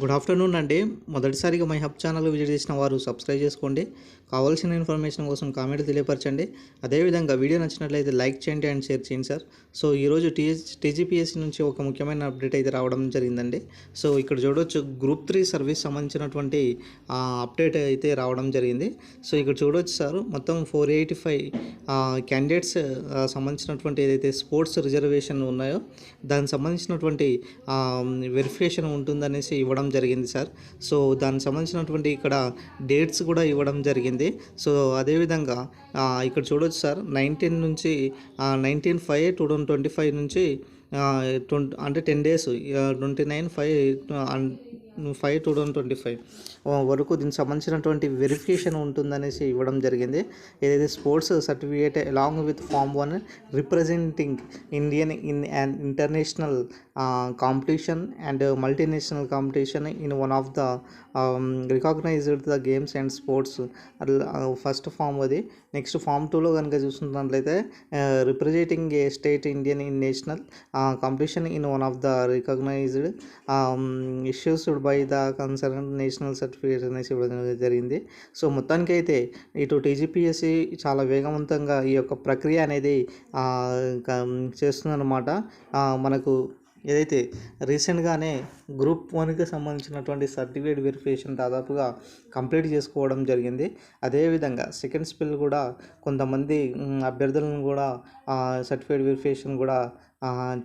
Good afternoon అండి. మొదటిసారిగా my hub channel visit చేసిన వారు సబ్స్క్రైబ్ చేసుకోండి. కావాల్సిన ఇన్ఫర్మేషన్ కోసం కామెంట్ తెలియపరచండి. అదేవిధంగా వీడియో నచ్చినట్లయితే లైక్ చేయండి అండ్ షేర్ చేయండి సార్. సో ఈరోజు టీహెచ్ టీజీపీఎస్సీ నుంచి ఒక ముఖ్యమైన అప్డేట్ అయితే రావడం జరిగిందండి. సో ఇక్కడ చూడవచ్చు గ్రూప్ త్రీ సర్వీస్ సంబంధించినటువంటి అప్డేట్ అయితే రావడం జరిగింది. సో ఇక్కడ చూడవచ్చు సార్ మొత్తం ఫోర్ ఎయిటీ ఫైవ్ క్యాండిడేట్స్ సంబంధించినటువంటి ఏదైతే స్పోర్ట్స్ రిజర్వేషన్ ఉన్నాయో దానికి సంబంధించినటువంటి వెరిఫికేషన్ ఉంటుందనేసి ఇవ్వడం జరిగింది సార్. సో దానికి సంబంధించినటువంటి ఇక్కడ డేట్స్ కూడా ఇవ్వడం జరిగింది. సో అదేవిధంగా ఇక్కడ చూడొచ్చు సార్ నైన్టీన్ నుంచి nineteen five two thousand twenty five నుంచి ట్వంటీ అంటే ten days twenty nine five five two thousand twenty five. వరకు దీనికి సంబంధించినటువంటి వెరిఫికేషన్ ఉంటుందనేసి ఇవ్వడం జరిగింది. ఏదైతే sports certificate along with form one representing Indian in and international competition and multinational competition in one of the recognised the games and sports. First form అది. Next form టూలో కనుక చూసుకున్నట్లయితే representing a state Indian in national competition in one of the recognised issued by the concern national certificate అనేసి ఇవ్వడం జరిగింది. So మొత్తానికి అయితే ఇటు టీజీపీఎస్సి చాలా వేగవంతంగా ఈ యొక్క ప్రక్రియ అనేది చేస్తుందన్నమాట. మనకు ఏదైతే రీసెంట్గానే గ్రూప్ వన్కి సంబంధించినటువంటి సర్టిఫికేట్ వెరిఫికేషన్ దాదాపుగా కంప్లీట్ చేసుకోవడం జరిగింది. అదేవిధంగా సెకండ్ స్పిల్ కూడా కొంతమంది అభ్యర్థులను కూడా సర్టిఫికేట్ వెరిఫికేషన్ కూడా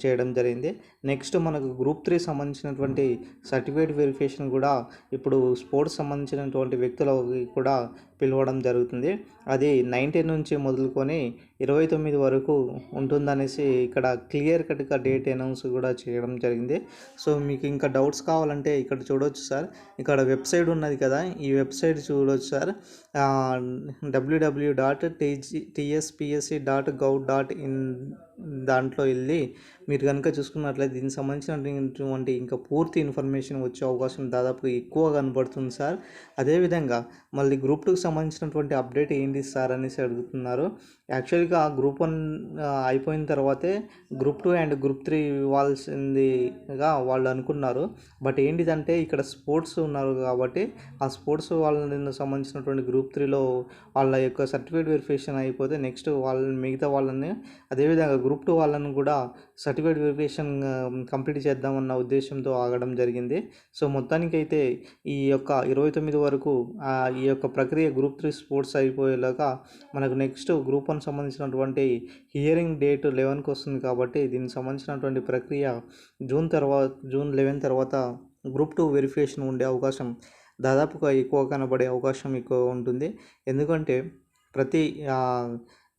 చేయడం జరిగింది. నెక్స్ట్ మనకు గ్రూప్ త్రీ సంబంధించినటువంటి సర్టిఫికేట్ వెరిఫికేషన్ కూడా ఇప్పుడు స్పోర్ట్స్ సంబంధించినటువంటి వ్యక్తులకి కూడా పిలవడం జరుగుతుంది. అది నైన్టీన్ నుంచి మొదలుకొని ఇరవై తొమ్మిది వరకు ఉంటుందనేసి ఇక్కడ క్లియర్ కట్గా డేట్ అనౌన్స్ కూడా చేయడం జరిగింది. సో మీకు ఇంకా డౌట్స్ కావాలంటే ఇక్కడ చూడవచ్చు సార్. ఇక్కడ వెబ్సైట్ ఉన్నది కదా ఈ వెబ్సైట్ చూడవచ్చు sir. WW dot TG TSPSC dot gov dot in దాంట్లో వెళ్ళి మీరు కనుక చూసుకున్నట్లయితే దీనికి సంబంధించినటువంటి ఇంకా పూర్తి ఇన్ఫర్మేషన్ వచ్చే అవకాశం దాదాపు ఎక్కువ కనబడుతుంది సార్. అదేవిధంగా మళ్ళీ గ్రూప్ టూకి సంబంధించినటువంటి అప్డేట్ ఏంటి సార్ అనేసి అడుగుతున్నారు. యాక్చువల్గా గ్రూప్ వన్ అయిపోయిన తర్వాతే group two and group three ఇవ్వాల్సిందిగా వాళ్ళు అనుకున్నారు. బట్ ఏంటిదంటే ఇక్కడ స్పోర్ట్స్ ఉన్నారు కాబట్టి ఆ స్పోర్ట్స్ వాళ్ళని సంబంధించినటువంటి గ్రూప్ త్రీలో వాళ్ళ యొక్క సర్టిఫికేట్ వెరిఫికేషన్ అయిపోతే నెక్స్ట్ వాళ్ళని మిగతా వాళ్ళని అదేవిధంగా గ్రూప్ టూ వాళ్ళని కూడా సర్టిఫైడ్ వెరిఫికేషన్ కంప్లీట్ చేద్దామన్న ఉద్దేశంతో ఆగడం జరిగింది. సో మొత్తానికైతే ఈ యొక్క ఇరవై తొమ్మిది వరకు ఈ యొక్క ప్రక్రియ గ్రూప్ త్రీ స్పోర్ట్స్ అయిపోయేలాగా మనకు నెక్స్ట్ గ్రూప్ వన్ సంబంధించినటువంటి హియరింగ్ డేట్ లెవెన్కి వస్తుంది కాబట్టి దీనికి సంబంధించినటువంటి ప్రక్రియ జూన్ తర్వాత జూన్ లెవెన్ తర్వాత గ్రూప్ టూ వెరిఫికేషన్ ఉండే అవకాశం దాదాపుగా ఎక్కువ కనబడే అవకాశం ఎక్కువ ఉంటుంది. ఎందుకంటే ప్రతి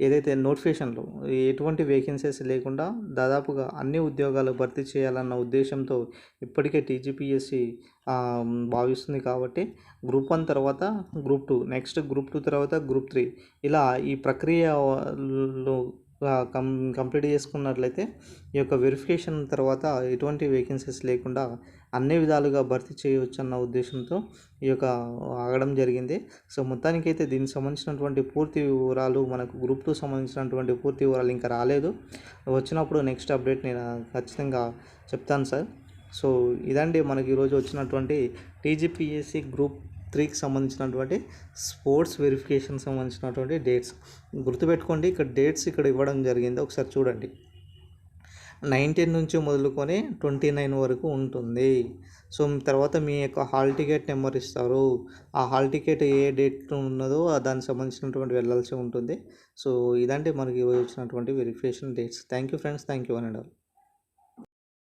ఏదైతే నోటిఫికేషన్లో ఎటువంటి వేకెన్సీస్ లేకుండా దాదాపుగా అన్ని ఉద్యోగాలు భర్తీ చేయాలన్న ఉద్దేశంతో ఇప్పటికే టీజీపీఎస్సి భావిస్తుంది కాబట్టి గ్రూప్ వన్ తర్వాత group two next group two తర్వాత గ్రూప్ త్రీ. ఇలా ఈ ప్రక్రియలో కం కంప్లీట్ చేసుకున్నట్లయితే ఈ యొక్క వెరిఫికేషన్ తర్వాత ఎటువంటి వేకెన్సీస్ లేకుండా అన్ని విధాలుగా భర్తీ చేయవచ్చు అన్న ఉద్దేశంతో ఈ యొక్క ఆగడం జరిగింది. సో మొత్తానికైతే దీనికి సంబంధించినటువంటి పూర్తి వివరాలు మనకు గ్రూప్ టూ సంబంధించినటువంటి పూర్తి వివరాలు ఇంకా రాలేదు. వచ్చినప్పుడు నెక్స్ట్ అప్డేట్ నేను ఖచ్చితంగా చెప్తాను సార్. సో ఇదండి మనకి ఈరోజు వచ్చినటువంటి టీజీపీఎస్సి గ్రూప్ త్రీకి సంబంధించినటువంటి స్పోర్ట్స్ వెరిఫికేషన్ సంబంధించినటువంటి డేట్స్. గుర్తుపెట్టుకోండి ఇక్కడ డేట్స్ ఇక్కడ ఇవ్వడం జరిగింది. ఒకసారి చూడండి. నైన్టీన్ నుంచి మొదలుకొని ట్వంటీ నైన్ వరకు ఉంటుంది. సో తర్వాత మీ యొక్క హాల్ టికెట్ నెంబర్ ఇస్తారు. ఆ హాల్ టికెట్ ఏ డేట్ ఉన్నదో దానికి సంబంధించినటువంటి వెళ్ళాల్సి ఉంటుంది. సో ఇదంటే మనకి వచ్చినటువంటి verification dates. Thank you friends. Thank you అని